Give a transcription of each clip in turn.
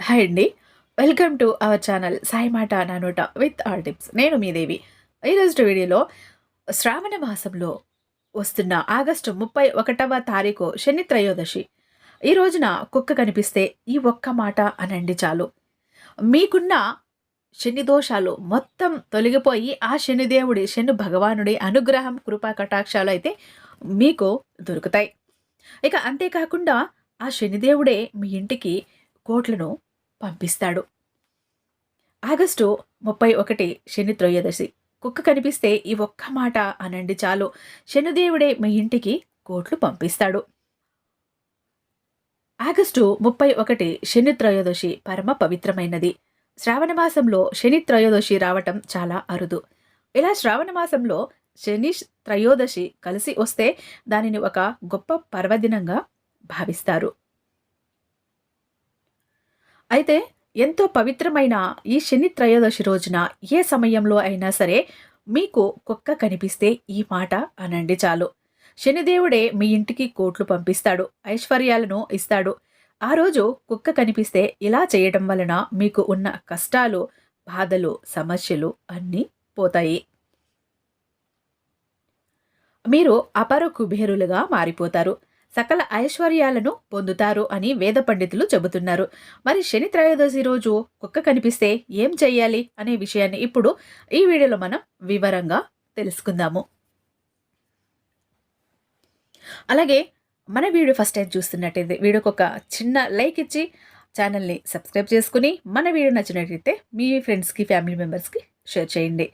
Hi అండి. Welcome to our channel Sai మాట నానోట విత్ ఆల్ టిప్స్. నేను మీ దేవి. ఈరోజు వీడియోలో శ్రావణ మాసంలో వస్తున్న ఆగస్టు ముప్పై ఒకటవ తారీఖు శని త్రయోదశి. ఈ రోజున కుక్క కనిపిస్తే ఈ ఒక్క మాట అనండి చాలు. మీకున్న శని దోషాలు మొత్తం తొలగిపోయి ఆ శనిదేవుడి శని భగవానుడి అనుగ్రహం కృపా కటాక్షాలు అయితే మీకు దొరుకుతాయి. ఇక అంతేకాకుండా ఆ శనిదేవుడే మీ ఇంటికి కోట్లను పంపిస్తాడు. ఆగస్టు ముప్పై ఒకటి శని త్రయోదశి. కుక్క కనిపిస్తే ఈ ఒక్క మాట అనండి చాలు. శనిదేవుడే మీ ఇంటికి కోట్లు పంపిస్తాడు. ఆగస్టు ముప్పై ఒకటి శని త్రయోదశి పరమ పవిత్రమైనది. శ్రావణ మాసంలో శని త్రయోదశి రావటం చాలా అరుదు. ఇలా శ్రావణ మాసంలో శని త్రయోదశి కలిసి వస్తే దానిని ఒక గొప్ప పర్వదినంగా భావిస్తారు. అయితే ఎంతో పవిత్రమైన ఈ శని త్రయోదశి రోజున ఏ సమయంలో అయినా సరే మీకు కుక్క కనిపిస్తే ఈ మాట అనండి చాలు. శనిదేవుడే మీ ఇంటికి కోట్లు పంపిస్తాడు ఐశ్వర్యాలను ఇస్తాడు. ఆ రోజు కుక్క కనిపిస్తే ఇలా చేయడం వలన మీకు ఉన్న కష్టాలు బాధలు సమస్యలు అన్నీ పోతాయి. మీరు అపర కుబేరులుగా మారిపోతారు. సకల ఐశ్వర్యాలను పొందుతారు అని వేద పండితులు చెబుతున్నారు. మరి శని త్రయోదశి రోజు కుక్క కనిపిస్తే ఏం చేయాలి అనే విషయాన్ని ఇప్పుడు ఈ వీడియోలో మనం వివరంగా తెలుసుకుందాము. అలాగే మన వీడియో ఫస్ట్ టైం చూస్తున్నట్టయితే వీడియోకి ఒక చిన్న లైక్ ఇచ్చి ఛానల్ని సబ్స్క్రైబ్ చేసుకుని మన వీడియో నచ్చినట్టయితే మీ ఫ్రెండ్స్కి ఫ్యామిలీ మెంబర్స్కి షేర్ చేయండి.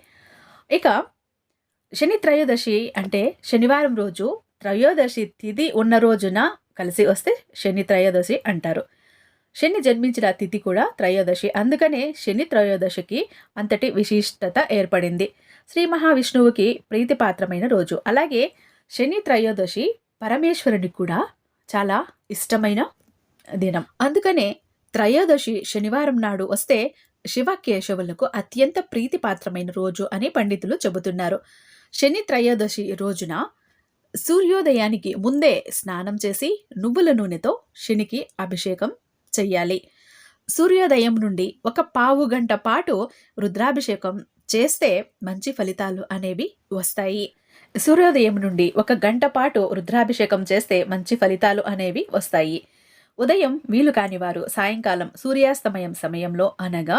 ఇక శని త్రయోదశి అంటే శనివారం రోజు త్రయోదశి తిథి ఉన్న రోజున కలిసి వస్తే శని త్రయోదశి అంటారు. శని జన్మించిన తిథి కూడా త్రయోదశి. అందుకనే శని త్రయోదశికి అంతటి విశిష్టత ఏర్పడింది. శ్రీ మహావిష్ణువుకి ప్రీతిపాత్రమైన రోజు. అలాగే శని త్రయోదశి పరమేశ్వరునికి కూడా చాలా ఇష్టమైన దినం. అందుకనే త్రయోదశి శనివారం నాడు వస్తే శివకేశవులకు అత్యంత ప్రీతిపాత్రమైన రోజు అని పండితులు చెబుతున్నారు. శని త్రయోదశి రోజున సూర్యోదయానికి ముందే స్నానం చేసి నువ్వుల నూనెతో శనికి అభిషేకం చెయ్యాలి. సూర్యోదయం నుండి ఒక పావు గంట పాటు రుద్రాభిషేకం చేస్తే మంచి ఫలితాలు అనేవి వస్తాయి. సూర్యోదయం నుండి ఒక గంట పాటు రుద్రాభిషేకం చేస్తే మంచి ఫలితాలు అనేవి వస్తాయి. ఉదయం వీలు కాని వారు సాయంకాలం సూర్యాస్తమయం సమయంలో అనగా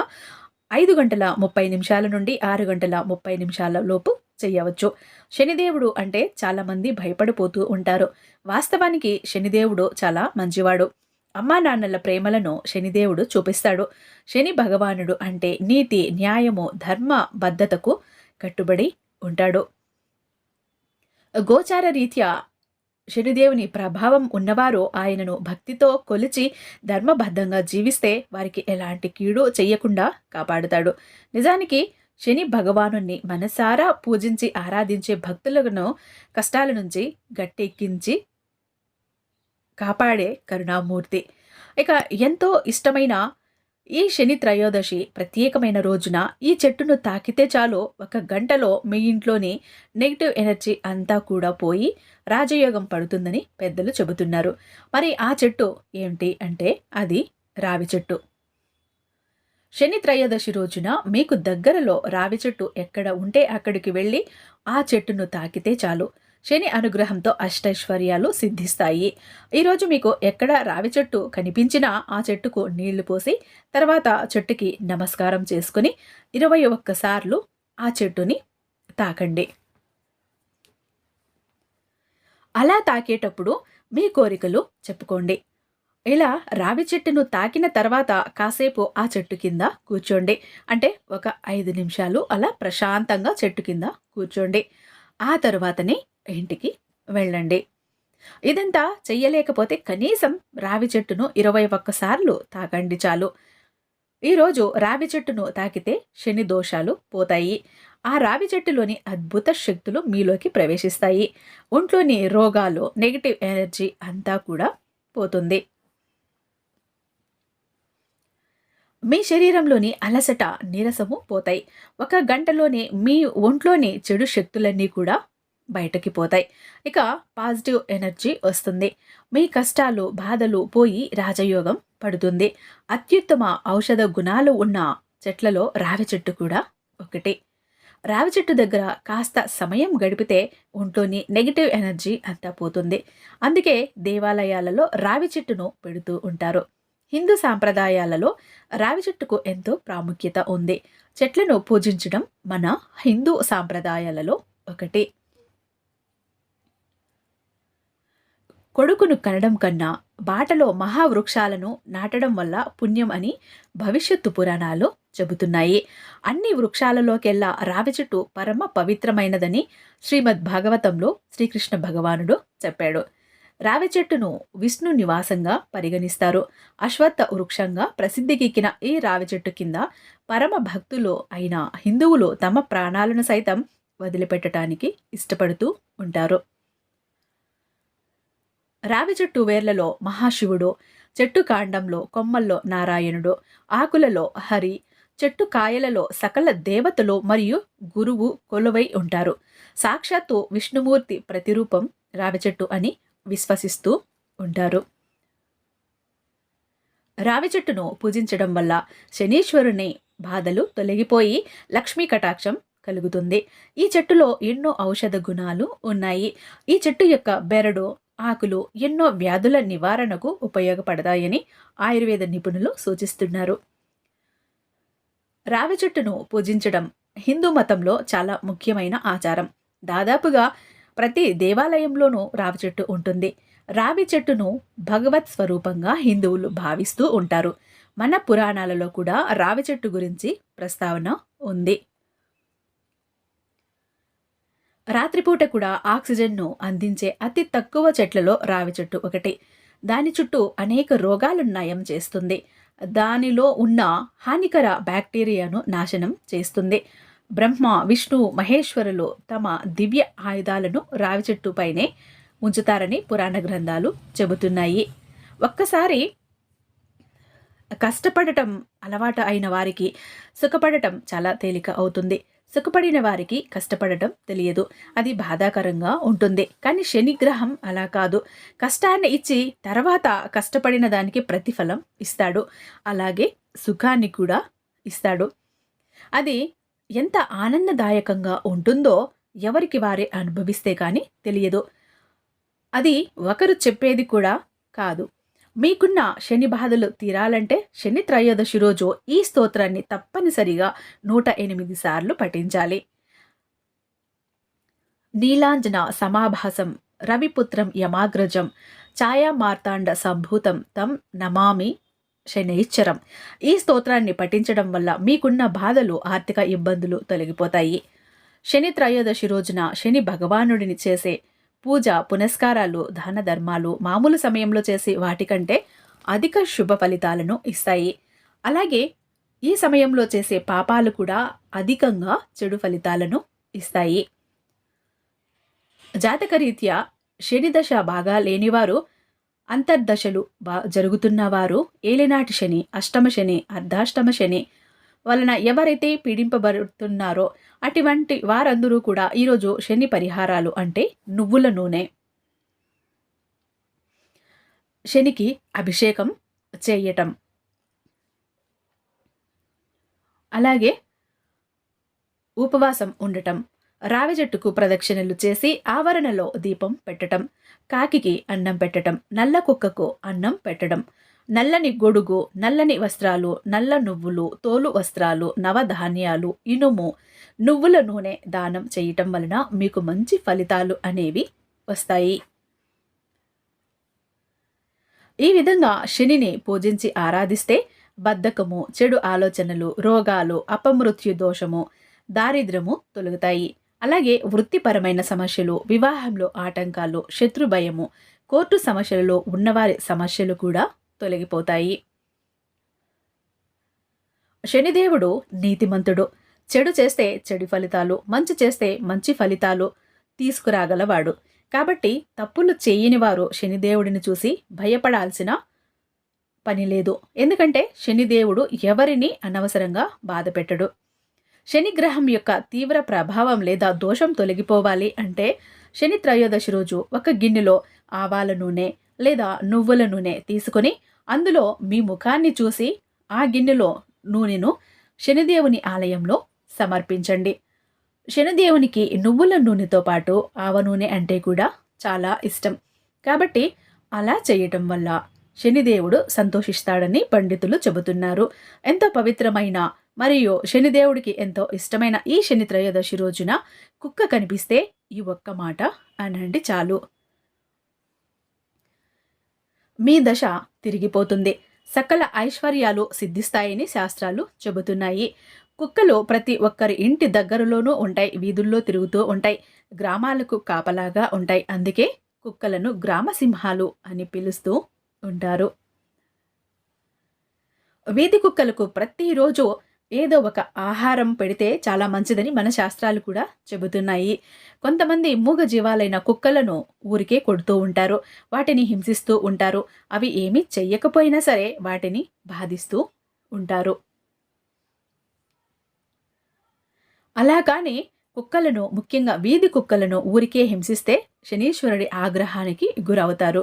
ఐదు గంటల ముప్పై నిమిషాల నుండి ఆరు గంటల ముప్పై నిమిషాల లోపు చేయవచ్చు. శనిదేవుడు అంటే చాలామంది భయపడిపోతూ ఉంటారు. వాస్తవానికి శనిదేవుడు చాలా మంచివాడు. అమ్మా నాన్నల ప్రేమలను శనిదేవుడు చూపిస్తాడు. శని భగవానుడు అంటే నీతి న్యాయము ధర్మ బద్ధతకు కట్టుబడి ఉంటాడు. గోచార రీత్యా శనిదేవుని ప్రభావం ఉన్నవారు ఆయనను భక్తితో కొలిచి ధర్మబద్ధంగా జీవిస్తే వారికి ఎలాంటి కీడు చెయ్యకుండా కాపాడుతాడు. నిజానికి శని భగవాను మనసారా పూజించి ఆరాధించే భక్తులను కష్టాల నుంచి గట్టెక్కించి కాపాడే కరుణామూర్తి. ఇక ఎంతో ఇష్టమైన ఈ శని త్రయోదశి ప్రత్యేకమైన రోజున ఈ చెట్టును తాకితే చాలు ఒక గంటలో మీ ఇంట్లోని నెగిటివ్ ఎనర్జీ అంతా కూడా పోయి రాజయోగం పడుతుందని పెద్దలు చెబుతున్నారు. మరి ఆ చెట్టు ఏంటి అంటే అది రావి చెట్టు. శని త్రయోదశి రోజున మీకు దగ్గరలో రావి చెట్టు ఎక్కడ ఉంటే అక్కడికి వెళ్ళి ఆ చెట్టును తాకితే చాలు. శని అనుగ్రహంతో అష్టైశ్వర్యాలు సిద్ధిస్తాయి. ఈరోజు మీకు ఎక్కడ రావి చెట్టు కనిపించినా ఆ చెట్టుకు నీళ్ళు పోసి తర్వాత చెట్టుకి నమస్కారం చేసుకుని ఇరవై ఒక్కసార్లు ఆ చెట్టుని తాకండి. అలా తాకేటప్పుడు మీ కోరికలు చెప్పుకోండి. ఇలా రావి చెట్టును తాకిన తర్వాత కాసేపు ఆ చెట్టు కింద కూర్చోండి. అంటే ఒక ఐదు నిమిషాలు అలా ప్రశాంతంగా చెట్టు కింద కూర్చోండి. ఆ తరువాతనే ఇంటికి వెళ్ళండి. ఇదంతా చెయ్యలేకపోతే కనీసం రావి చెట్టును ఇరవై ఒక్కసార్లు తాకండి చాలు. ఈరోజు రావి చెట్టును తాకితే శని దోషాలు పోతాయి. ఆ రావి చెట్టులోని అద్భుత శక్తులు మీలోకి ప్రవేశిస్తాయి. ఒంట్లోని రోగాలు నెగిటివ్ ఎనర్జీ అంతా కూడా పోతుంది. మీ శరీరంలోని అలసట నీరసము పోతాయి. ఒక గంటలోనే మీ ఒంట్లోని చెడు శక్తులన్నీ కూడా బయటకి పోతాయి. ఇక పాజిటివ్ ఎనర్జీ వస్తుంది. మీ కష్టాలు బాధలు పోయి రాజయోగం పడుతుంది. అత్యుత్తమ ఔషధ గుణాలు ఉన్న చెట్లలో రావి చెట్టు కూడా ఒకటి. రావి చెట్టు దగ్గర కాస్త సమయం గడిపితే ఒంట్లోని నెగిటివ్ ఎనర్జీ అంతా పోతుంది. అందుకే దేవాలయాలలో రావి చెట్టును పెడుతూ ఉంటారు. హిందూ సాంప్రదాయాలలో రావి చెట్టుకు ఎంతో ప్రాముఖ్యత ఉంది. చెట్లను పూజించడం మన హిందూ సాంప్రదాయాలలో ఒకటి. కొడుకును కనడం కన్నా బాటలో మహావృక్షాలను నాటడం వల్ల పుణ్యం అని భవిష్యత్తు పురాణాలు చెబుతున్నాయి. అన్ని వృక్షాలలోకెల్లా రావి చెట్టు పరమ పవిత్రమైనదని శ్రీమద్ భాగవతంలో శ్రీకృష్ణ భగవానుడు చెప్పాడు. రావి చెట్టును విష్ణు నివాసంగా పరిగణిస్తారు. అశ్వత్థ వృక్షంగా ప్రసిద్ధికెక్కిన ఈ రావి చెట్టు కింద పరమ భక్తులు అయిన హిందువులు తమ ప్రాణాలను సైతం వదిలిపెట్టడానికి ఇష్టపడుతూ ఉంటారు. రావి చెట్టు వేర్లలో మహాశివుడు చెట్టు కాండంలో కొమ్మల్లో నారాయణుడు ఆకులలో హరి చెట్టు కాయలలో సకల దేవతలు మరియు గురువు కొలువై ఉంటారు. సాక్షాత్తు విష్ణుమూర్తి ప్రతిరూపం రావి చెట్టు అని విశ్వసిస్తూ ఉంటారు. రావి చెట్టును పూజించడం వల్ల శనీశ్వరుని బాధలు తొలగిపోయి లక్ష్మీ కటాక్షం కలుగుతుంది. ఈ చెట్టులో ఎన్నో ఔషధ గుణాలు ఉన్నాయి. ఈ చెట్టు యొక్క బెరడు ఆకులు ఎన్నో వ్యాధుల నివారణకు ఉపయోగపడతాయని ఆయుర్వేద నిపుణులు సూచిస్తున్నారు. రావి చెట్టును పూజించడం హిందూ మతంలో చాలా ముఖ్యమైన ఆచారం. దాదాపుగా ప్రతి దేవాలయంలోనూ రావి చెట్టు ఉంటుంది. రావి చెట్టును భగవత్ స్వరూపంగా హిందువులు భావిస్తూ ఉంటారు. మన పురాణాలలో కూడా రావి చెట్టు గురించి ప్రస్తావన ఉంది. రాత్రిపూట కూడా ఆక్సిజన్ను అందించే అతి తక్కువ చెట్లలో రావి చెట్టు ఒకటి. దాని చుట్టూ అనేక రోగాలు నయం చేస్తుంది. దానిలో ఉన్న హానికర బ్యాక్టీరియాను నాశనం చేస్తుంది. బ్రహ్మ విష్ణు మహేశ్వరులు తమ దివ్య ఆయుధాలను రావి చెట్టుపైనే ఉంచుతారని పురాణ గ్రంథాలు చెబుతున్నాయి. ఒక్కసారి కష్టపడటం అలవాటు అయిన వారికి సుఖపడటం చాలా తేలిక అవుతుంది. సుఖపడిన వారికి కష్టపడటం తెలియదు. అది బాధాకరంగా ఉంటుంది. కానీ శనిగ్రహం అలా కాదు. కష్టాన్ని ఇచ్చి తర్వాత కష్టపడిన దానికి ప్రతిఫలం ఇస్తాడు. అలాగే సుఖాన్ని కూడా ఇస్తాడు. అది ఎంత ఆనందదాయకంగా ఉంటుందో ఎవరికి వారే అనుభవిస్తే కానీ తెలియదు. అది ఒకరు చెప్పేది కూడా కాదు. మీకున్న శని బాధలు తీరాలంటే శని త్రయోదశి రోజు ఈ స్తోత్రాన్ని తప్పనిసరిగా నూట ఎనిమిది సార్లు పఠించాలి. నీలాంజన సమాభాసం రవిపుత్రం యమాగ్రజం ఛాయా మార్తాండ సంభూతం తం నమామి శనైశ్చరం ఈ స్తోత్రాన్ని పఠించడం వల్ల మీకున్న బాధలు ఆర్థిక ఇబ్బందులు తొలగిపోతాయి. శని త్రయోదశి రోజున శని భగవానుడిని చేసే పూజ పునస్కారాలు దాన ధర్మాలు మామూలు సమయంలో చేసే వాటికంటే అధిక శుభ ఫలితాలను ఇస్తాయి. అలాగే ఈ సమయంలో చేసే పాపాలు కూడా అధికంగా చెడు ఫలితాలను ఇస్తాయి. జాతకరీత్యా శని దశ బాగా లేనివారు అంతర్దశలు బా జరుగుతున్నవారు ఏలినాటి శని అష్టమ శని అర్ధాష్టమ శని వలన ఎవరైతే పీడింపబడుతున్నారో అటువంటి వారందరూ కూడా ఈరోజు శని పరిహారాలు అంటే నువ్వుల నూనె. శనికి అభిషేకం చేయటం. అలాగే ఉపవాసం ఉండటం. రావి చెట్టుకు ప్రదక్షిణలు చేసి ఆవరణలో దీపం పెట్టటం కాకికి అన్నం పెట్టడం నల్ల కుక్కకు అన్నం పెట్టడం నల్లని గొడుగు నల్లని వస్త్రాలు నల్ల నువ్వులు తోలు వస్త్రాలు నవధాన్యాలు ఇనుము నువ్వుల నూనె దానం చేయటం వలన మీకు మంచి ఫలితాలు అనేవి వస్తాయి. ఈ విధంగా శనిని పూజించి ఆరాధిస్తే బద్ధకము చెడు ఆలోచనలు రోగాలు అపమృత్యు దోషము దారిద్రము తొలగుతాయి. అలాగే వృత్తిపరమైన సమస్యలు వివాహంలో ఆటంకాలు శత్రు భయము కోర్టు సమస్యలలో ఉన్నవారి సమస్యలు కూడా తొలగిపోతాయి. శనిదేవుడు నీతిమంతుడు. చెడు చేస్తే చెడు ఫలితాలు మంచి చేస్తే మంచి ఫలితాలు తీసుకురాగలవాడు. కాబట్టి తప్పులు చేయని వారు శనిదేవుడిని చూసి భయపడాల్సిన పని లేదు. ఎందుకంటే శనిదేవుడు ఎవరిని అనవసరంగా బాధపెట్టడు. శనిగ్రహం యొక్క తీవ్ర ప్రభావం లేదా దోషం తొలగిపోవాలి అంటే శని త్రయోదశి రోజు ఒక గిన్నెలో ఆవాల నూనె లేదా నువ్వుల నూనె తీసుకొని అందులో మీ ముఖాన్ని చూసి ఆ గిన్నెలో నూనెను శనిదేవుని ఆలయంలో సమర్పించండి. శనిదేవునికి నువ్వుల నూనెతో పాటు ఆవ నూనె అంటే కూడా చాలా ఇష్టం. కాబట్టి అలా చేయటం వల్ల శనిదేవుడు సంతోషిస్తాడని పండితులు చెబుతున్నారు. ఎంతో పవిత్రమైన మరియు శనిదేవుడికి ఎంతో ఇష్టమైన ఈ శని త్రయోదశి రోజున కుక్క కనిపిస్తే ఈ ఒక్క మాట అనండి చాలు. మీ దశ తిరిగిపోతుంది. సకల ఐశ్వర్యాలు సిద్ధిస్తాయని శాస్త్రాలు చెబుతున్నాయి. కుక్కలు ప్రతి ఒక్కరి ఇంటి దగ్గరలోనూ ఉంటాయి. వీధుల్లో తిరుగుతూ ఉంటాయి. గ్రామాలకు కాపలాగా ఉంటాయి. అందుకే కుక్కలను గ్రామ సింహాలు అని పిలుస్తూ ఉంటారు. వీధి కుక్కలకు ప్రతిరోజు ఏదో ఒక ఆహారం పెడితే చాలా మంచిదని మన శాస్త్రాలు కూడా చెబుతున్నాయి. కొంతమంది మూగ జీవాలైన కుక్కలను ఊరికే కొడుతూ ఉంటారు. వాటిని హింసిస్తూ ఉంటారు. అవి ఏమీ చెయ్యకపోయినా సరే వాటిని బాధిస్తూ ఉంటారు. అలా కానీ కుక్కలను ముఖ్యంగా వీధి కుక్కలను ఊరికే హింసిస్తే శనీశ్వరుడి ఆగ్రహానికి గురవుతారు.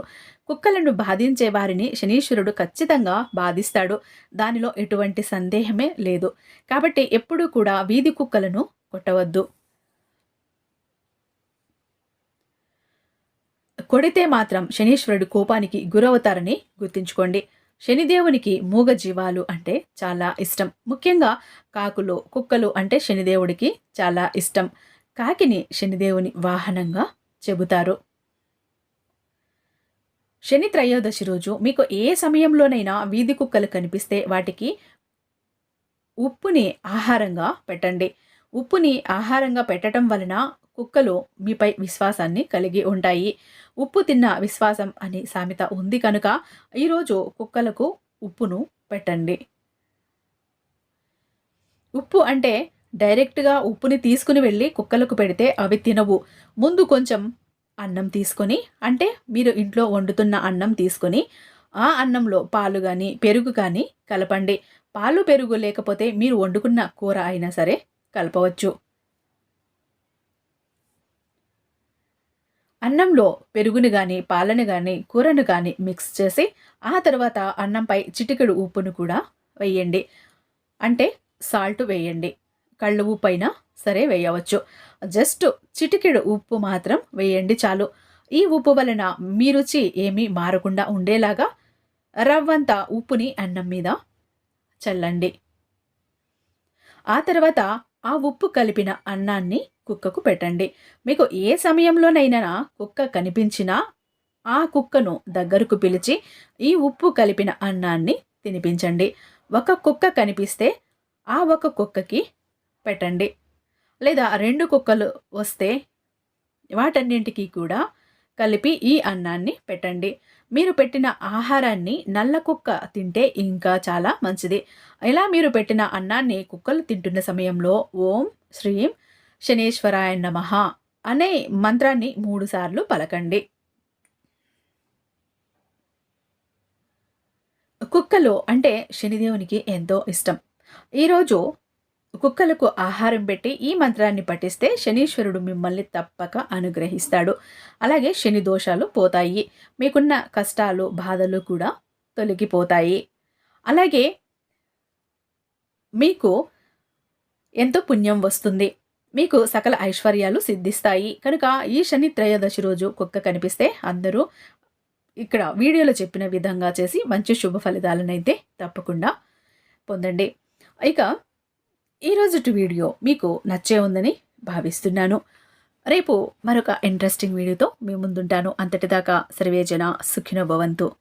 కుక్కలను బాధించే వారిని శనీశ్వరుడు ఖచ్చితంగా బాధిస్తాడు. దానిలో ఎటువంటి సందేహమే లేదు. కాబట్టి ఎప్పుడూ కూడా వీధి కుక్కలను కొట్టవద్దు. కొడితే మాత్రం శనీశ్వరుడు కోపానికి గురవుతారని గుర్తుంచుకోండి. శనిదేవునికి మూగ జీవాలు అంటే చాలా ఇష్టం. ముఖ్యంగా కాకులు కుక్కలు అంటే శనిదేవుడికి చాలా ఇష్టం. కాకిని శనిదేవుని వాహనంగా చెబుతారు. శని త్రయోదశి రోజు మీకు ఏ సమయంలోనైనా వీధి కుక్కలు కనిపిస్తే వాటికి ఉప్పుని ఆహారంగా పెట్టండి. ఉప్పుని ఆహారంగా పెట్టడం వలన కుక్కలు మీపై విశ్వాసాన్ని కలిగి ఉంటాయి. ఉప్పు తిన్న విశ్వాసం అని సామెత ఉంది కనుక ఈరోజు కుక్కలకు ఉప్పును పెట్టండి. ఉప్పు అంటే డైరెక్ట్గా ఉప్పుని తీసుకుని వెళ్ళి కుక్కలకు పెడితే అవి తినవు. ముందు కొంచెం అన్నం తీసుకొని అంటే మీరు ఇంట్లో వండుతున్న అన్నం తీసుకొని ఆ అన్నంలో పాలు కానీ పెరుగు కానీ కలపండి. పాలు పెరుగు లేకపోతే మీరు వండుకున్న కూర అయినా సరే కలపవచ్చు. అన్నంలో పెరుగును కానీ పాలను కానీ కూరను కానీ మిక్స్ చేసి ఆ తర్వాత అన్నంపై చిటికెడు ఉప్పును కూడా వేయండి. అంటే సాల్ట్ వేయండి. కళ్ళు ఉప్పు అయినా సరే వేయవచ్చు. జస్ట్ చిటికెడు ఉప్పు మాత్రం వేయండి చాలు. ఈ ఉప్పు వలన మీ రుచి ఏమీ మారకుండా ఉండేలాగా రవ్వంత ఉప్పుని అన్నం మీద చల్లండి. ఆ తర్వాత ఆ ఉప్పు కలిపిన అన్నాన్ని కుక్కకు పెట్టండి. మీకు ఏ సమయంలోనైనా కుక్క కనిపించినా ఆ కుక్కను దగ్గరకు పిలిచి ఈ ఉప్పు కలిపిన అన్నాన్ని తినిపించండి. ఒక కుక్క కనిపిస్తే ఆ ఒక కుక్కకి పెట్టండి. లేదా రెండు కుక్కలు వస్తే వాటన్నింటికి కూడా కలిపి ఈ అన్నాన్ని పెట్టండి. మీరు పెట్టిన ఆహారాన్ని నల్ల కుక్క తింటే ఇంకా చాలా మంచిది. ఇలా మీరు పెట్టిన అన్నాన్ని కుక్కలు తింటున్న సమయంలో ఓం శ్రీం శనేశ్వరాయ నమ అనే మంత్రాన్ని మూడుసార్లు పలకండి. కుక్కలు అంటే శనిదేవునికి ఎంతో ఇష్టం. ఈరోజు కుక్కలకు ఆహారం పెట్టి ఈ మంత్రాన్ని పఠిస్తే శనీశ్వరుడు మిమ్మల్ని తప్పక అనుగ్రహిస్తాడు. అలాగే శని దోషాలు పోతాయి. మీకున్న కష్టాలు బాధలు కూడా తొలగిపోతాయి. అలాగే మీకు ఎంతో పుణ్యం వస్తుంది. మీకు సకల ఐశ్వర్యాలు సిద్ధిస్తాయి. కనుక ఈ శని త్రయోదశి రోజు కుక్క కనిపిస్తే అందరూ ఇక్కడ వీడియోలో చెప్పిన విధంగా చేసి మంచి శుభ ఫలితాలనైతే తప్పకుండా పొందండి. ఇక ఈరోజు వీడియో మీకు నచ్చే ఉందని భావిస్తున్నాను. రేపు మరొక ఇంట్రెస్టింగ్ వీడియోతో మీ ముందుంటాను. అంతటిదాకా సర్వేజన సుఖినో భవంతు.